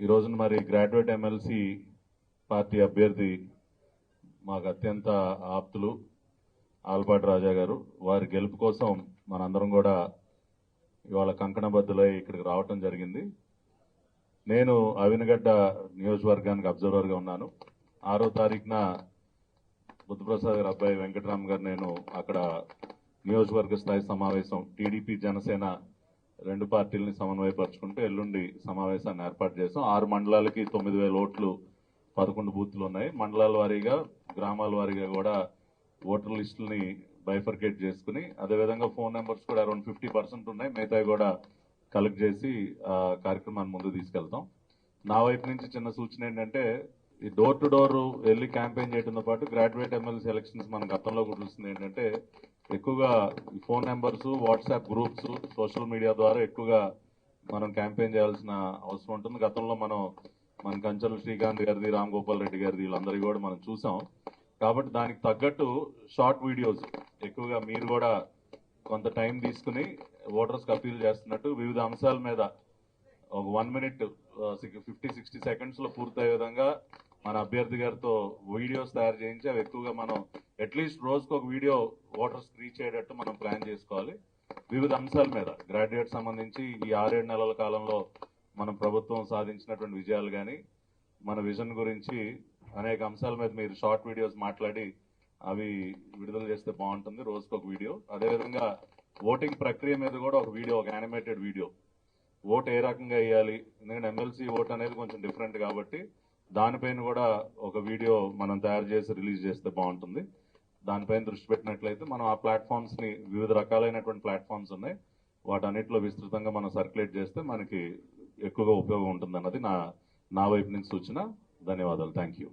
ఈ రోజున మరి గ్రాడ్యుయేట్ ఎమ్మెల్సీ పార్టీ అభ్యర్థి మాకు అత్యంత ఆప్తులు ఆల్పాటి రాజా గారు. వారి గెలుపు కోసం మనందరం కూడా ఇవాళ కంకణబద్దులై ఇక్కడికి రావటం జరిగింది. నేను అవినగడ్డ నియోజకవర్గానికి అబ్జర్వర్గా ఉన్నాను. ఆరో తారీఖున బుద్ధప్రసాద్ గారి అబ్బాయి వెంకటరామ్ గారు నేను అక్కడ నియోజకవర్గ స్థాయి సమావేశం టీడీపీ జనసేన రెండు పార్టీలని సమన్వయపరుచుకుంటూ ఎల్లుండి సమావేశాన్ని ఏర్పాటు చేసాం. ఆరు మండలాలకి తొమ్మిది వేల ఓట్లు పదకొండు బూత్లు ఉన్నాయి. మండలాల వారీగా గ్రామాల వారీగా కూడా ఓటర్ లిస్టుల్ని బైఫర్కేట్ చేసుకుని అదేవిధంగా ఫోన్ నెంబర్స్ కూడా అరౌండ్ ఫిఫ్టీ పర్సెంట్ ఉన్నాయి. మిగతా కూడా కలెక్ట్ చేసి ఆ కార్యక్రమాన్ని ముందు తీసుకెళ్తాం. నా వైపు నుంచి చిన్న సూచన ఏంటంటే ఈ డోర్ టు డోర్ వెళ్ళి క్యాంపెయిన్ చేయడంతో పాటు గ్రాడ్యుయేట్ ఎమ్మెల్యే ఎలక్షన్స్ మన గతంలో కూడా చూస్తుంది ఏంటంటే ఎక్కువగా ఈ phone numbers WhatsApp groups social media ద్వారా ఎక్కువగా మనం క్యాంపెయిన్ చేయాల్సిన అవసరం ఉంటుంది. గతంలో మనం మన కంచెల శ్రీకాంత్ గారిది రామ్ గోపాల్ రెడ్డి గారిది వీళ్ళందరికీ కూడా మనం చూసాం. కాబట్టి దానికి తగ్గట్టు షార్ట్ వీడియోస్ ఎక్కువగా మీరు కూడా కొంత టైం తీసుకుని ఓటర్స్కి అపీల్ చేస్తున్నట్టు వివిధ అంశాల మీద ఒక వన్ మినిట్ ఫిఫ్టీ సిక్స్టీ సెకండ్స్లో పూర్తయ్యే విధంగా మన అభ్యర్థి గారితో వీడియోస్ తయారు చేయించి అవి ఎక్కువగా మనం అట్లీస్ట్ రోజుకు ఒక వీడియో ఓటర్స్ రీచ్ అయ్యేటట్టు మనం ప్లాన్ చేసుకోవాలి. వివిధ అంశాల మీద గ్రాడ్యుయేట్ సంబంధించి ఈ ఆరేడు నెలల కాలంలో మనం ప్రభుత్వం సాధించినటువంటి విజయాలు కానీ మన విజన్ గురించి అనేక అంశాల మీద మీరు షార్ట్ వీడియోస్ మాట్లాడి అవి విడుదల చేస్తే బాగుంటుంది రోజుకు ఒక వీడియో. అదేవిధంగా ఓటింగ్ ప్రక్రియ మీద కూడా ఒక వీడియో ఒక యానిమేటెడ్ వీడియో ఓట్ ఏ రకంగా వేయాలి? ఎందుకంటే ఎమ్మెల్సీ ఓట్ అనేది కొంచెం డిఫరెంట్ కాబట్టి దానిపైన కూడా ఒక వీడియో మనం తయారు చేసి రిలీజ్ చేస్తే బాగుంటుంది. దానిపైన దృష్టి పెట్టినట్లయితే మనం ఆ ప్లాట్ఫామ్స్ని వివిధ రకాలైనటువంటి ప్లాట్ఫామ్స్ ఉన్నాయి. వాటన్నిటిలో విస్తృతంగా మనం సర్క్యులేట్ చేస్తే మనకి ఎక్కువగా ఉపయోగం ఉంటుంది అన్నది నా నా వైపు నుంచి సూచన. ధన్యవాదాలు. Thank you